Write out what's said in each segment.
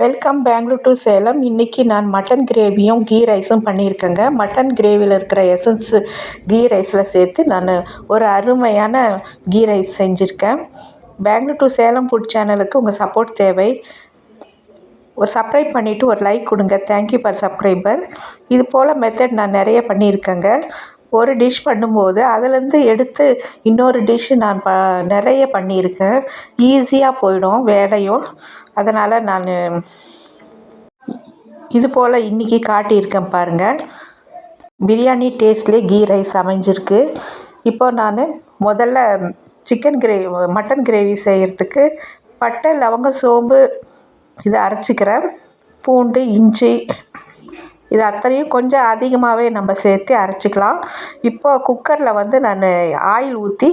Welcome Bangalore to Salem இன்றைக்கி நான் mutton கிரேவியும் கீ ரைஸும் பண்ணியிருக்கேங்க. மட்டன் கிரேவியில் இருக்கிற எசன்ஸு கீ ரைஸில் சேர்த்து நான் ஒரு அருமையான கீ ரைஸ் செஞ்சுருக்கேன். பெங்களூர் டு சேலம் ஃபுட் சேனலுக்கு உங்கள் சப்போர்ட் தேவை. ஒரு சப்ஸ்கிரைப் பண்ணிவிட்டு ஒரு லைக் கொடுங்க. தேங்க்யூ ஃபார் சப்ஸ்கிரைபர் இது போல் மெத்தட் நான் நிறைய பண்ணியிருக்கேங்க. ஒரு டிஷ் பண்ணும்போது அதுலேருந்து எடுத்து இன்னொரு டிஷ்ஷு நான் ப நிறைய பண்ணியிருக்கேன். ஈஸியாக போயிடும் வேலையும். அதனால் நான் இது போல் இன்றைக்கி காட்டியிருக்கேன் பாருங்கள் பிரியாணி டேஸ்ட்லேயே கீ ரைஸ் அமைஞ்சிருக்கு. இப்போ நான் முதல்ல சிக்கன் கிரேவி மட்டன் கிரேவி செய்கிறதுக்கு பட்டை லவங்க சோம்பு இதை அரைச்சிக்கிறேன். பூண்டு இஞ்சி இது அத்தனையும் கொஞ்சம் அதிகமாகவே நம்ம சேர்த்து அரைச்சிக்கலாம். இப்போ குக்கரில் வந்து நான் ஆயில் ஊற்றி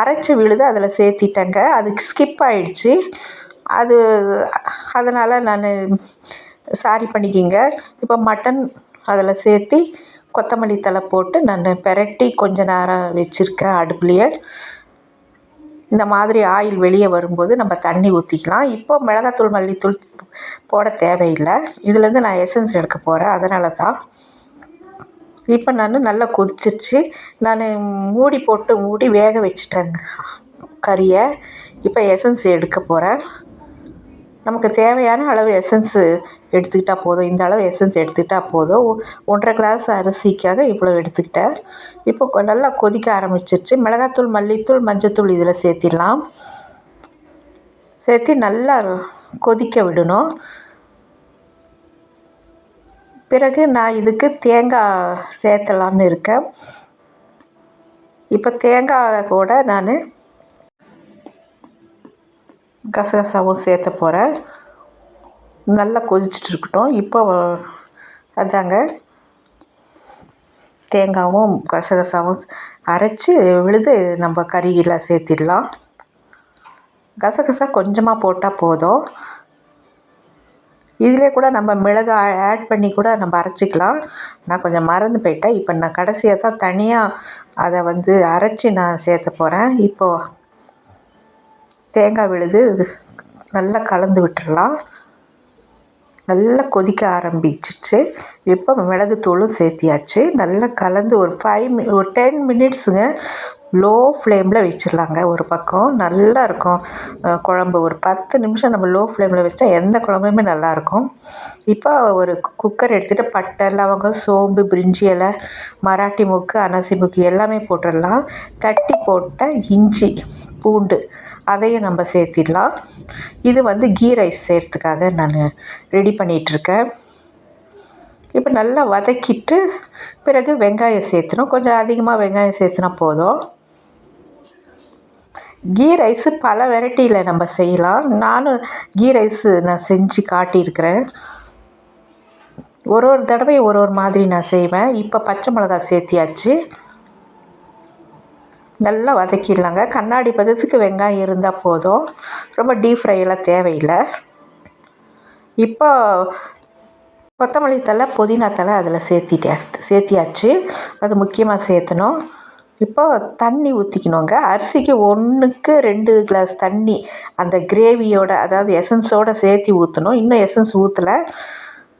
அரைச்சி விழுது அதில் சேர்த்திட்டேங்க. அதுக்கு ஸ்கிப் ஆகிடுச்சி அது அதனால் நான் சாரி பண்ணிக்கிங்க. இப்போ மட்டன் அதில் சேர்த்தி கொத்தமல்லி தழை போட்டு நான் பெரட்டி கொஞ்ச நேரம் வச்சுருக்கேன் அடுப்புலேயே. இந்த மாதிரி ஆயில் வெளியே வரும்போது நம்ம தண்ணி ஊற்றிக்கலாம் இப்போ மிளகாத்தூள் மல்லித்தூள் போட தேவையில்லை. இதுலேருந்து நான் எசன்ஸ் எடுக்க போகிறேன் அதனால தான் இப்போ நான் நல்லா கொதிச்சிருச்சு. நான் மூடி போட்டு மூடி வேக வச்சுட்டேங்க. கறியை. இப்போ எசன்ஸ் எடுக்க போகிறேன் நமக்கு தேவையான அளவு எசன்ஸு எடுத்துக்கிட்டால் போதும். இந்த அளவு எசன்ஸ் எடுத்துக்கிட்டால் போதும். ஒன்றரை கிளாஸ் அரிசிக்காக இவ்வளோ எடுத்துக்கிட்டேன் இப்போ நல்லா கொதிக்க ஆரம்பிச்சிருச்சு. மிளகாத்தூள் மல்லித்தூள் மஞ்சத்தூள் இதில் சேர்த்திடலாம். சேர்த்து நல்லா கொதிக்க விடணும். பிறகு நான் இதுக்கு தேங்காய் சேர்த்தலான்னு இருக்கேன். இப்போ தேங்காய் கூட நான் கசகசாவும் சேர்த்த போகிறேன் நல்லா கொதிச்சுட்டு இருக்கட்டும் இப்போ அதாங்க தேங்காயும் கசகசாவும் அரைச்சி விழுது நம்ம கறியில் சேர்த்திடலாம். கசகசா கொஞ்சமாக போட்டால் போதும். இதிலே கூட நம்ம மிளகு ஆட் பண்ணி கூட நம்ம அரைச்சிக்கலாம். நான் கொஞ்சம் மறந்து போயிட்டேன். இப்போ நான் கடைசியாக தான் தனியாக அதை வந்து அரைச்சி நான் சேர்த்த போகிறேன் இப்போது தேங்காய் விழுது நல்லா கலந்து விட்டுடலாம் நல்லா கொதிக்க ஆரம்பிச்சிச்சு. இப்போ மிளகுத்தூளும் சேர்த்தியாச்சு. நல்லா கலந்து ஒரு ஃபைவ் மி ஒரு டென் மினிட்ஸுங்க லோ ஃப்ளேமில் வச்சிடலாங்க ஒரு பக்கம். நல்லா இருக்கும். குழம்பு ஒரு பத்து நிமிஷம் நம்ம லோ ஃப்ளேமில் வச்சா எந்த குழம்புமே நல்லாயிருக்கும் இப்போ ஒரு குக்கர் எடுத்துகிட்டு பட்டை லவங்கம் சோம்பு பிரிஞ்சி இலை மராட்டி முக்கு அனசி முக்கு எல்லாமே போட்டுடலாம். தட்டி போட்ட இஞ்சி பூண்டு அதையும் நம்ம சேர்த்திடலாம். இது வந்து கீ ரைஸ் செய்கிறதுக்காக நான் ரெடி பண்ணிகிட்ருக்கேன் இப்போ நல்லா வதக்கிட்டு பிறகு வெங்காயம் சேர்த்துணும் கொஞ்சம் அதிகமாக வெங்காயம் சேர்த்துனா போதும். கீ ரைஸு பல வெரைட்டியில் நம்ம செய்யலாம். நானும் கீ ரைஸு நான் செஞ்சு காட்டியிருக்கிறேன். ஒரு ஒரு தடவை ஒரு ஒரு மாதிரி நான் செய்வேன். இப்போ பச்சை மிளகா சேர்த்தியாச்சு. நல்லா வதக்கிடலாங்க. கண்ணாடி பதத்துக்கு வெங்காயம் இருந்தால் போதும். ரொம்ப டீப் ஃப்ரையெல்லாம் தேவையில்லை. இப்போ கொத்தமல்லி தழை புதினா தழை அதில் சேர்த்திட்டே சேர்த்தியாச்சு. அது முக்கியமாக சேர்த்தணும். இப்போ தண்ணி ஊற்றிக்கணுங்க அரிசிக்கு ஒன்றுக்கு ரெண்டு கிளாஸ் தண்ணி. அந்த கிரேவியோட அதாவது எசன்ஸோடு சேர்த்தி ஊற்றணும் இன்னும் எசன்ஸ் ஊற்றலை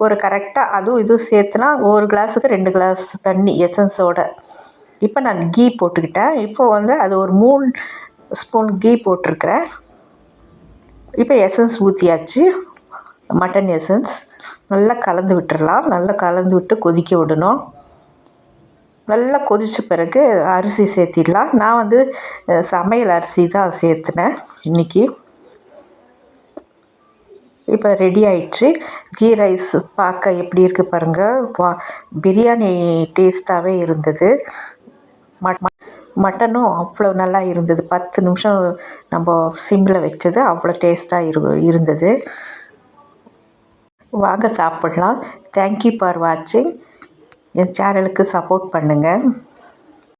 ஒரு கரெக்டாக அதுவும் இதுவும் சேர்த்துனா ஒரு கிளாஸுக்கு ரெண்டு கிளாஸ் தண்ணி எசன்ஸோட இப்போ நான் கீ போட்டுக்கிட்டேன். இப்போது வந்து அது ஒரு மூணு ஸ்பூன் கீ போட்டிருக்கிறேன். இப்போ எசன்ஸ் ஊற்றியாச்சு மட்டன் எசன்ஸ் நல்லா கலந்து விட்டுடலாம் நல்லா கலந்து விட்டு கொதிக்க விடணும். நல்லா கொதித்த பிறகு அரிசி சேர்த்திடலாம். நான் வந்து சமையல் அரிசி தான் சேர்த்துனேன் இன்றைக்கி இப்போ ரெடி ஆயிடுச்சு. கீ ரைஸ் பார்க்க எப்படி இருக்குது பாருங்கள் வா பிரியாணி டேஸ்ட்டாகவே இருந்தது. மட்டனும் அவ்வளோ நல்லா இருந்தது. பத்து நிமிஷம் நம்ம சிம்மில் வச்சது அவ்வளோ டேஸ்ட்டாக இரு இருந்தது. வாங்க சாப்பிட்லாம். தேங்க்யூ ஃபார் வாட்சிங் என் சேனலுக்கு சப்போர்ட் பண்ணுங்கள்